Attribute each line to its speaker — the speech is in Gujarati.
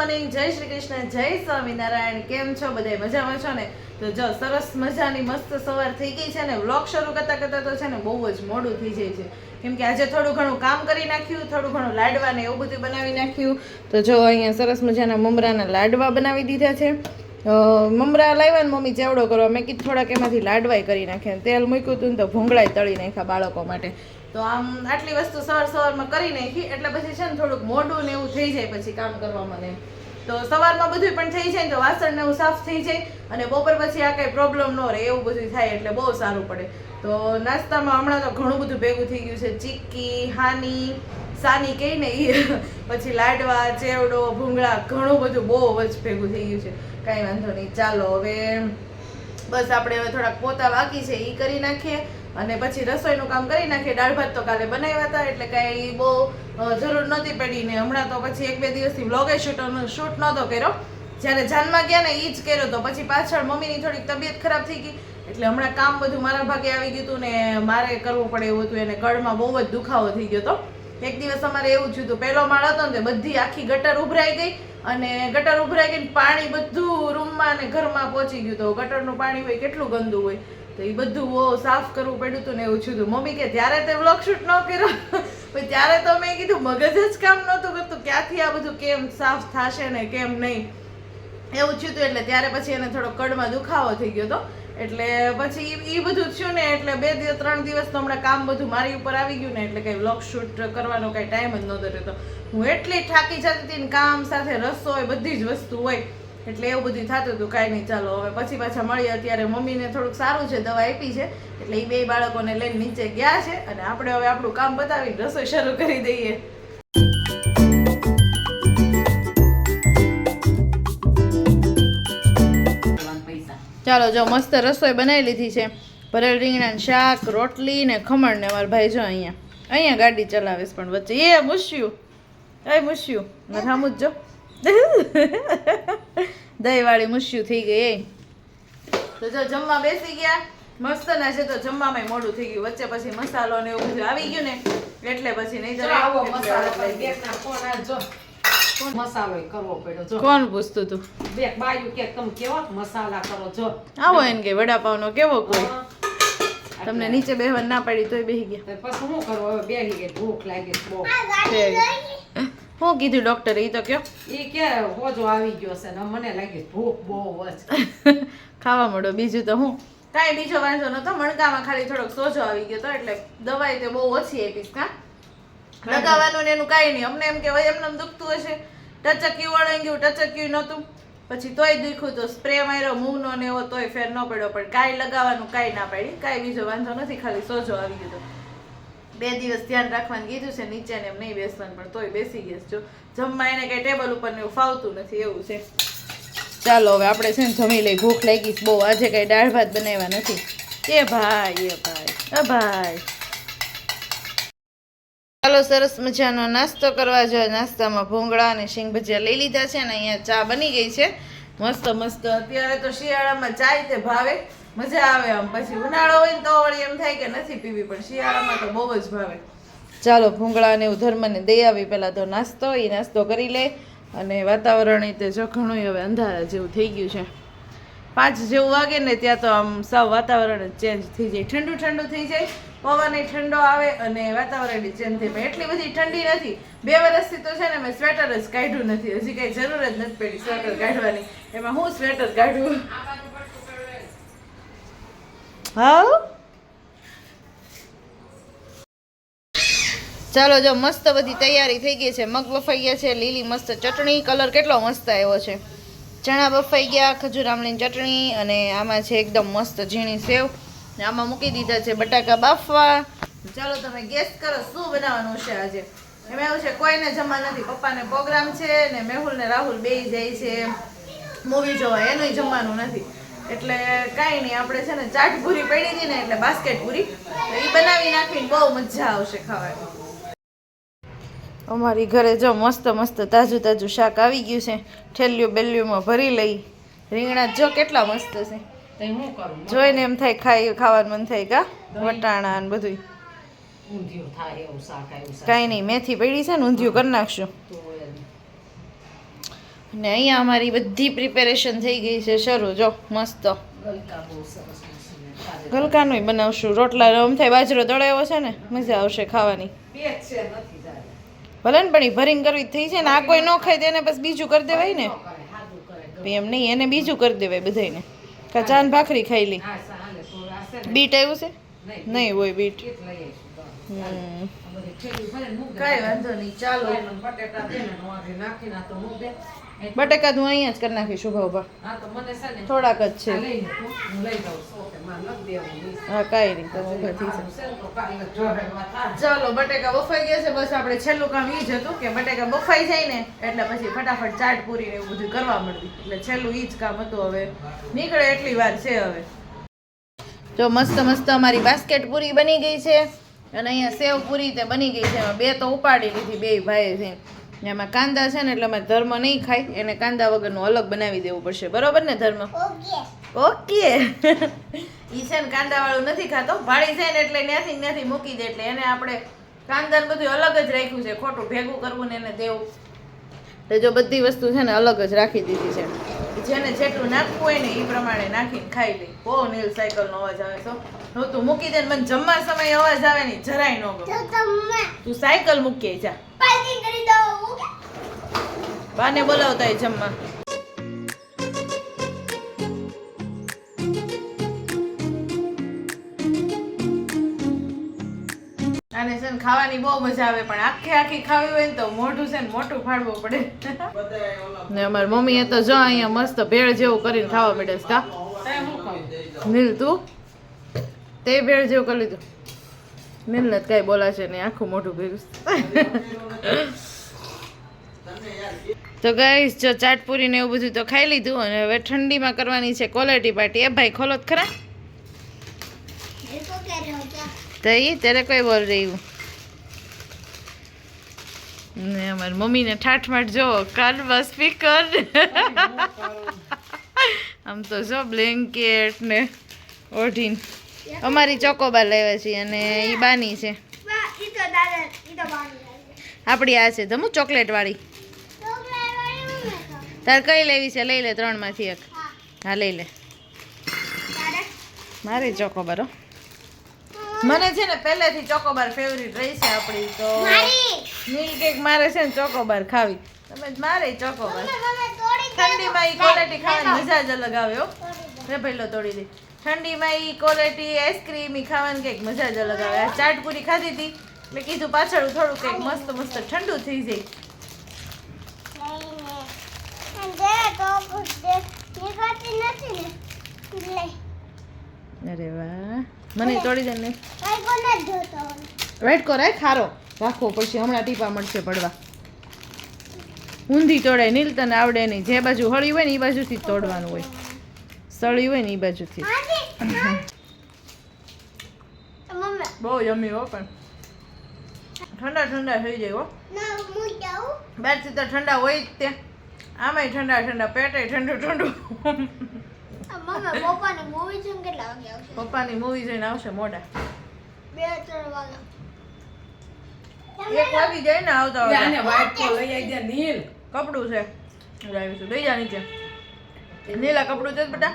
Speaker 1: મોર્નિંગ જય શ્રી કૃષ્ણ, જય સ્વામિનારાયણ. કેમ છો? બધા મજામાં છો ને? તો જો, સરસ મજાની મસ્ત સવાર થઈ ગઈ છે ને. વ્લોગ શરૂ કરતા કરતા તો છે ને બહુ જ મોડું થઈ જાય છે. કેમ કે આજે થોડું ઘણું કામ કરી નાખ્યું, થોડું ઘણું લાડવા ને એવું બધું બનાવી નાખ્યું. તો જો, અહીંયા સરસ મજાના મમરાના લાડવા બનાવી દીધા છે. મમરા લાવ્યા ને મમ્મી ચેવડો કરવા મેં કીધું થોડાક એમાંથી લાડવાય કરી નાખ્યા તેલ મૂક્યું હતું ને તો ભૂંગળાય તળી નાખ્યા બાળકો માટે. તો આમ આટલી વસ્તુ સવાર સવારમાં કરી નાખી. એટલે પછી છે ને થોડુંક મોઢું ને એવું થઈ જાય પછી કામ કરવામાં ને. તો સવારમાં બધું પણ થઈ જાય તો વાસણ ને એવું સાફ થઈ જાય અને બપોર પછી આ કઈ પ્રોબ્લેમ ન રહે, એવું બધું થાય એટલે બહુ સારું પડે. તો નાસ્તામાં હમણાં તો ઘણું બધું ભેગું થઈ ગયું છે. ચીક્કી, હાની, સાની કહી ને એ પછી લાડવા, ચેવડો, ભૂંગળા, ઘણું બધું બહુ જ ભેગું થઈ ગયું છે. કાંઈ વાંધો નહીં. ચાલો, હવે બસ આપણે હવે થોડાક પોતા બાકી છે એ કરી નાખીએ. અને પછી રસોઈનું કામ કરી નાખીએ. દાળ ભાત તો કાલે બનાવ્યા હતા, એટલે કાંઈ બહુ જરૂર નહોતી પડી ને હમણાં તો પછી એક બે દિવસથી વ્લોગે શૂટ શૂટ નહોતો કર્યો. જ્યારે જાનમાં ગયા ને એ જ કર્યો તો પછી પાછળ મમ્મીની થોડીક તબિયત ખરાબ થઈ ગઈ. એટલે હમણાં કામ બધું મારા ભાગે આવી ગયું હતું ને મારે કરવું પડે એવું હતું, એને ગળમાં બહુ જ દુખાવો થઈ ગયો હતો. એક દિવસ અમારે એવું થયું હતું, પહેલો માળ હતો ને બધી આખી ગટર ઉભરાઈ ગઈ અને ગટર ઉભરાઈ ગઈ પાણી બધું રૂમમાં અને ઘરમાં પહોંચી ગયું તો ગટરનું પાણી હોય, કેટલું ગંદુ હોય. તો એ બધું સાફ કરવું પડ્યું હતું ને એવું છું મમ્મી કે, ત્યારે તે વ્લોગ શૂટ ન કર્યો. પણ ત્યારે તો મેં કીધું, મગજ જ કામ નહોતું કરતું. ક્યાંથી આ બધું કેમ સાફ થશે ને કેમ નહીં? એવું થયું હતું એટલે ત્યારે પછી એને થોડો કડમાં દુખાવો થઈ ગયો હતો. એટલે પછી એ બધું થયું ને એટલે બે દિવસ ત્રણ દિવસ તો હમણાં કામ બધું મારી ઉપર આવી ગયું ને એટલે કંઈ વ્લોગ શૂટ કરવાનો કંઈ ટાઈમ જ નહોતો રહેતો. હું એટલી થાકી જતી હતી ને કામ સાથે રસોઈ બધી જ વસ્તુ હોય. એટલે એવું બધું થતું હતું, કાંઈ નહીં, ચાલો, હવે પછી પાછા મળીએ. અત્યારે મમ્મીને થોડુંક સારું છે, દવા આપી છે, એટલે એ બે બાળકોને લઈને નીચે ગયા છે અને આપણે હવે આપણું કામ બતાવીને રસોઈ શરૂ કરી દઈએ. ચાલો, જો મસ્ત રસોઈ બનાવી લીધી છે. ભરેલ રીંગણાનું શાક, રોટલી ને ખમણ ને મારા ભાઈ જો અહીંયા. અહીંયા ગાડી ચલાવીશ પણ વચ્ચે. એ મૂસ્યું એ મૂસ્યું નથામું જ જો. દહીં વાળી મૂસ્યું થઈ ગઈ તો જો જમવા બેસી ગયા. મસ્ત ના છે તો જમવામાં મોડું થઈ ગયું. વચ્ચે પછી મસાલો ને એવું બધું આવી ગયું ને એટલે પછી નહીં
Speaker 2: જરા આવો મસાલો કરવો પડ્યો. જો.
Speaker 1: કોણ પૂછતું તું?
Speaker 2: બેક બાયું કે તમે કેવો? મસાલા કરો જો.
Speaker 1: આવો એને કે વડાપાવનો કેવો કોઈ? તમને નીચે બેહવા ના પડી તોય બેહી ગયા.
Speaker 2: પછી શું કરવું હવે બેહી ગઈ ભૂખ લાગી બહુ.
Speaker 1: શું કીધું ડોક્ટર એ તો કયો?
Speaker 2: એ કે હોજો આવી ગયો છે ને મને લાગે ભૂખ બહુ હોય
Speaker 1: ખાવા મળો. બીજું તો હું? કાંઈ બીજો વાંધો નતો મણકામાં ખાલી થોડોક સોજો આવી ગયો તો એટલે દવાઈ તે બહુ ઓછી આપીશ કા લગાવવાનું ને એનું કાંઈ નહીં. અમને એમ કે ભાઈ એમને એમ દુખતું હશે. ટચક્યું વળાઈ ગયું ટચક્યું નહોતું. પછી તોય દુખ્યું તો સ્પ્રે માર્યો મૂવનો ને એવો તોય ફેર ન પડ્યો. પણ કાંઈ લગાવવાનું કાંઈ ના પાડી. કાંઈ બીજો વાંધો નથી. ખાલી સોજો આવી ગયો તો. બે દિવસ ધ્યાન રાખવાનું કીધું છે, નીચે ને એમ નહીં બેસવાનું, પણ તોય બેસી ગયા. જો જમવા એને કઈ ટેબલ ઉપર ને ફાવતું નથી, એવું છે. ચાલો, હવે આપણે છે ને જમી લઈ ભૂખ લાગી બહુ. આજે કઈ દાળ ભાત બનાવ્યા નથી. એ ભાઈ એ ભાઈ અ ભાઈ. ચાલો, સરસ મજાનો નાસ્તો કરવા જો નાસ્તામાં ભૂંગળા અને શીંગ ભજીયા લઈ લીધા છે ને અહીંયા ચા બની ગઈ છે. મસ્ત મસ્ત. અત્યારે તો શિયાળામાં ચાય તે ભાવે. મજા આવે આમ. પછી ઉનાળો હોય ને તો વળી એમ થાય કે નથી પીવી, પણ શિયાળામાં તો બહુ જ ભાવે. ચાલો, ભૂંગળા ને ઉધર્મને ધર્મને દઈ આવી પહેલાં તો નાસ્તો એ નાસ્તો કરી લે. અને વાતાવરણ એ તે જો હવે અંધારા જેવું થઈ ગયું છે. પાંચ જેવું વાગે ને ત્યાં તો આમ સાવ વાતાવરણ ચેન્જ થઈ જાય. ઠંડુ ઠંડુ થઈ જાય, પવન એ ઠંડો આવે અને વાતાવરણ ચેન્જ થઈ પણ એટલી બધી ઠંડી નથી. બે વર્ષથી તો છે ને મેં સ્વેટર જ કાઢ્યું નથી. હજી કઈ જરૂર જ નથી પડી સ્વેટર કાઢવાની. એમાં હું સ્વેટર કાઢું? હા? ચાલો, જો મસ્ત બધી તૈયારી થઈ ગઈ છે. મગ બફાઈ ગયા છે, લીલી મસ્ત ચટણી. કલર કેટલો મસ્ત આવ્યો છે. ચણા બફાઈ ગયા, ખજૂર, આમલીની ચટણી અને આમાં છે એકદમ મસ્ત ઝીણી સેવ. ને આમાં મૂકી દીધા છે બટાકા બાફવા. ચાલો, તમે ગેસ કરો, શું બનાવવાનું છે આજે? એમાં એવું છે, કોઈને જમવા નથી, પપ્પાને પ્રોગ્રામ છે ને મેહુલ ને રાહુલ બે જાય છે. મૂવી જોવા એનું જમવાનું નથી. એટલે કાંઈ નહીં આપણે છે ને ચાટ પૂરી પડી હતી ને એટલે બાસ્કેટ પૂરી. એ બનાવી નાખીને બહુ મજા આવશે ખાવાની. અમારી ઘરે જો મસ્ત મસ્ત તાજું તાજું શાક આવી ગયું છે. ઠેલિયું બેલિયુંમાં ભરી લઈ. રીંગણા જો કેટલા મસ્ત છે. જોઈને એમ થાય ખાઈ ખાવાનું મન થાય કા? વટાણા ને બધું કાંઈ નહીં મેથી પડી છે ને ઊંધિયું કરી નાખશું. ને અહીંયા અમારી બધી પ્રિપેરેશન થઈ ગઈ છે. શરૂ, જો, મસ્ત. ગલકાનું બનાવશું. રોટલા રમ થાય બાજરો દળાવ્યો છે ને, મજા આવશે ખાવાની. ભલે ને પણ એ ભરીને કરવી થઈ છે ને. આ કોઈ ન ખાય તેને બસ બીજું કરી દેવાય ને. એમ નહીં, એને બીજું કરી દેવાય બધાયને. કા ચાન ભાખરી ખાઈ લી?
Speaker 2: હા સાલે તો આ છે ને
Speaker 1: બીટ આવ્યું છે?
Speaker 2: નહીં
Speaker 1: હોય બીટ. હમ. કાંઈ વાંધો નહીં. ચાલો.
Speaker 2: બટેટા નાખીને તો મૂક
Speaker 1: બટેકા હું અહીંયા જ કરી નાખીશ
Speaker 2: ઊભા ઊભા.
Speaker 1: થોડાક જ છે.
Speaker 2: હું
Speaker 1: કાંઈ નહીં તમે ઊભા થઈ. ચાલો બટેકા બફાઈ ગયા છે. બસ આપણે છેલ્લું કામ એ જ હતું કે બટેકા બફાઈ જાય ને એટલે પછી ફટાફટ ચાટ પૂરી ને એવું બધું કરવા મળ્યું એટલે છેલ્લું એ જ કામ હતું હવે. નીકળે એટલી વાર છે હવે. જો મસ્ત મસ્ત અમારી બાસ્કેટ પૂરી બની ગઈ છે. અને અહીંયા સેવ પૂરી તે બની ગઈ છે. બે તો ઉપાડી લીધી બે ભાઈ છે એમાં કાંદા છે ને એટલે અમારે ધર્મ નહીં ખાય એને કાંદા વગરનું અલગ બનાવી દેવું પડશે. બરોબર ને ધર્મ? ઓકે. ઈ છે ને કાંદા વાળું નથી ખાતો ભાડી છે ને એટલે ત્યાંથી ત્યાંથી મૂકી દે એટલે એને આપણે કાંદા બધું અલગ જ રાખ્યું છે ખોટું ભેગું કરવું ને એને દેવું. એટલે જો બધી વસ્તુ છે ને અલગ જ રાખી દીધી છે. જેને જેટલું નાખવું હોય ને એ પ્રમાણે નાખીને ખાઈ લે. બહુ નીલ સાયકલનો અવાજ આવે તો હું. તું મૂકી દે ને મને જમવા સમયે અવાજ આવે ને જરાય ન ગમે. તું સાયકલ મૂકી જા. બાને બોલાવતા જમવા. આને છે ને ખાવાની બહુ મજા આવે, પણ આખે આખી ખાવી હોય ને તો મોઢું છે ને મોટું ફાડવું પડે. ને અમારી મમ્મીએ તો જો અહીંયા મસ્ત ભેળ જેવું કરીને ખાવા મળે છે. કા? નીલ, તું? તે ભેળ જેવું કરી લીધું. નીલ ને કઈ બોલાશે નહીં, આખું મોઢું ભેગું તો ગાઈસ જો ચાટપુરી ને એવું બધું તો ખાઈ લીધું અને હવે ઠંડીમાં કરવાની છે ક્વોલિટી પાર્ટી એ ભાઈ ખોલો ખરા. તો એ ત્યારે કોઈ બોલ રહ્યું. ને અમારી મમ્મીને ઠાઠમાટ જો કાનમાં સ્પીકર આમ તો જો બ્લેન્કેટ ને ઓઢીને. અમારી ચોકોબાર લાવ્યા છીએ અને એ બાની છે. આપણી આ છે ધમુ ચોકલેટ વાળી. તાર કઈ લેવી છે? લઈ લે ત્રણમાંથી એક. હા લઈ લે. મારે ચોકોબાર મને છે ને પહેલેથી ચોકોબાર ફેવરિટ રહી છે આપણી તો મિલ્ક કેક મારે છે ને ચોકોબાર ખાવી. તમે મારે ચોકોબાર ઠંડીમાં એ ક્વોલિટી ખાવાની મજા જ અલગ આવે હો. રે પહેલો તોડી દે. ઠંડીમાં એ ક્વોલિટી આઈસ્ક્રીમ ઈ ખાવાની કંઈક મજા જ અલગ આવે. આ ચાટપુરી ખાધી હતી એટલે કીધું પાછળ થોડું કંઈક મસ્ત મસ્ત ઠંડુ થઈ જાય. અરે વાહ. મને તોડી દે ને. રાઈટ કો રાઈટ ખારો. રાખવો પડશે હમણાં ટીપા મળશે પડવા. ઊંધી તોડાય નીલ તને આવડે નહીં. જે બાજુ હળી હોય ને એ બાજુથી તોડવાનું હોય. સળી હોય ને એ બાજુથી. બહુ યમી હો પણ. ઠંડા ઠંડા થઈ જાય હો. બહારથી તો ઠંડા હોય જ તે આમાંય ઠંડા ઠંડા પેટે ઠંડુ ઠંડુ. પપ્પાની મૂવી જોઈને આવશે? મોઢા એક વાગી જાય ને આવતા
Speaker 2: લે, આને
Speaker 1: આવતા
Speaker 2: તો લઈ આવી દે, નીલ.
Speaker 1: કપડું છે. લાવીશું લઈ જા નીચે. નીલા કપડું છે બેટા.